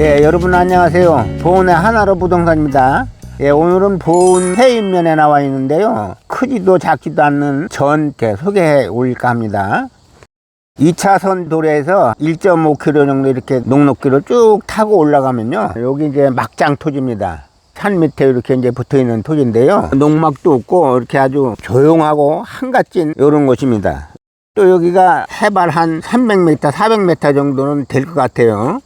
예, 여러분 안녕하세요. 보은의 하나로 부동산입니다. 예, 오늘은 보은 해인면에 나와 있는데요. 크지도 작지도 않는 전 소개해 올릴까 합니다. 2차선 도로에서 1.5km 정도 이렇게 녹록길을 쭉 타고 올라가면요. 여기 이제 막장 토지입니다. 산 밑에 이렇게 이제 붙어 있는 토지인데요. 농막도 없고 이렇게 아주 조용하고 한갓진 이런 곳입니다. 또 여기가 해발 한 300m, 400m 정도는 될 것 같아요.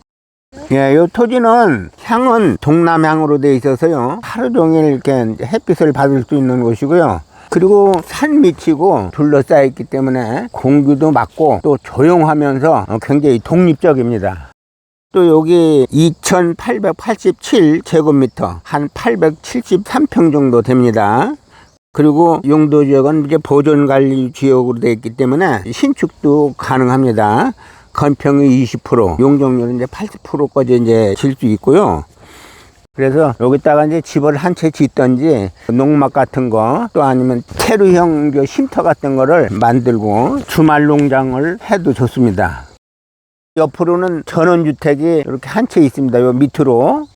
예, 요 토지는 향은 동남향으로 돼 있어서요. 하루 종일 이렇게 햇빛을 받을 수 있는 곳이고요. 그리고 산 밑이고 둘러싸여 있기 때문에 공기도 맑고 또 조용하면서 굉장히 독립적입니다. 또 여기 2887 제곱미터 한 873평 정도 됩니다. 그리고 용도 지역은 이제 보존 관리 지역으로 되어 있기 때문에 신축도 가능합니다. 건평이 20%, 용적률은 이제 80%까지 이제 질 수 있고요. 그래서 여기다가 이제 집을 한 채 짓던지 농막 같은 거 또 아니면 그 쉼터 같은 거를 만들고 주말 농장을 해도 좋습니다. 옆으로는 전원주택이 이렇게 한 채 있습니다. 요 밑으로.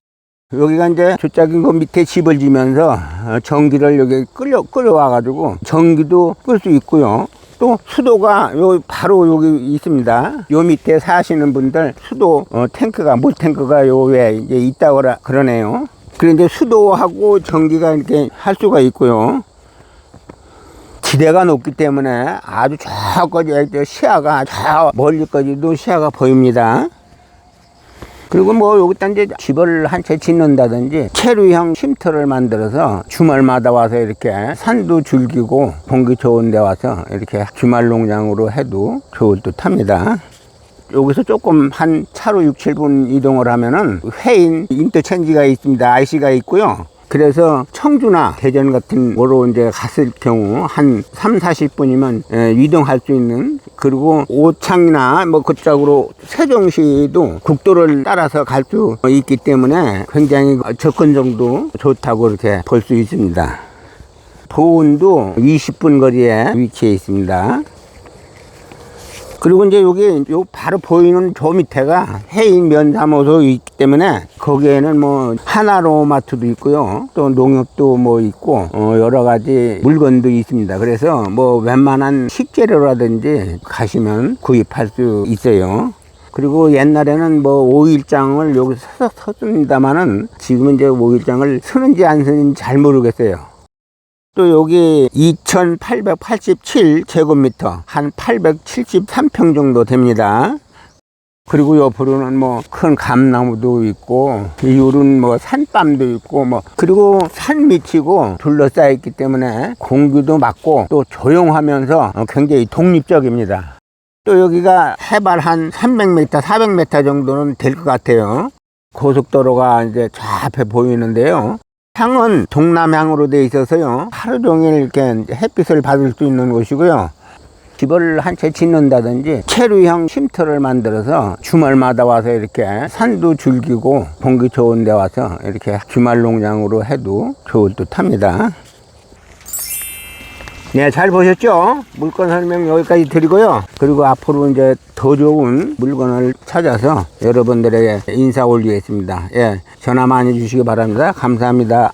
여기가 이제 조작인 거 밑에 집을 지면서 어, 전기를 여기 끌려, 끌어와가지고 전기도 끌 수 있고요. 또 수도가 요 바로 여기 있습니다. 요 밑에 사시는 분들 수도 어, 탱크가 물 탱크가 요 외에 이제 있다고 그러네요. 그런데 수도하고 전기가 이렇게 할 수가 있고요. 지대가 높기 때문에 아주 저까지 시야가 저 멀리까지도 시야가 보입니다. 그리고 뭐 여기다 이제 집을 한 채 짓는다든지 체류형 쉼터를 만들어서 주말마다 와서 이렇게 산도 즐기고 공기 좋은 데 와서 이렇게 주말 농장으로 해도 좋을 듯 합니다. 여기서 조금 한 차로 6, 7분 이동을 하면은 회인 인터체인지가 있습니다. IC가 있고요. 그래서 청주나 대전 같은 곳으로 이제 갔을 경우 한 3, 40분이면 이동할 수 있는 그리고 오창이나 뭐 그쪽으로 세종시도 국도를 따라서 갈 수 있기 때문에 굉장히 접근정도 좋다고 이렇게 볼 수 있습니다. 보은도 20분 거리에 위치해 있습니다. 그리고 이제 여기 요 바로 보이는 저 밑에가 해인 면사무소 있기 때문에 거기에는 뭐 하나로마트도 있고요. 또 농협도 뭐 있고 어 여러 가지 물건도 있습니다. 그래서 뭐 웬만한 식재료라든지 가시면 구입할 수 있어요. 그리고 옛날에는 뭐 오일장을 여기서 서, 섭니다마는 지금은 이제 오일장을 쓰는지 안 쓰는지 잘 모르겠어요. 또 여기 2887 제곱미터 한 873평 정도 됩니다. 그리고 옆으로는 뭐 큰 감나무도 있고 이율은 뭐 산밤도 있고 뭐 그리고 산 밑이고 둘러싸여 있기 때문에 공기도 맑고 또 조용하면서 굉장히 독립적입니다. 또 여기가 해발 한 300m, 400m 정도는 될 것 같아요. 고속도로가 이제 저 앞에 보이는데요. 향은 동남향으로 돼 있어서요. 하루 종일 이렇게 햇빛을 받을 수 있는 곳이고요. 집을 한 채 짓는다든지 체류형 쉼터를 만들어서 주말마다 와서 이렇게 산도 즐기고 공기 좋은 데 와서 이렇게 주말 농장으로 해도 좋을 듯 합니다. 네, 잘 보셨죠? 물건 설명 여기까지 드리고요. 그리고 앞으로 이제 더 좋은 물건을 찾아서 여러분들에게 인사 올리겠습니다. 예, 전화 많이 주시기 바랍니다. 감사합니다.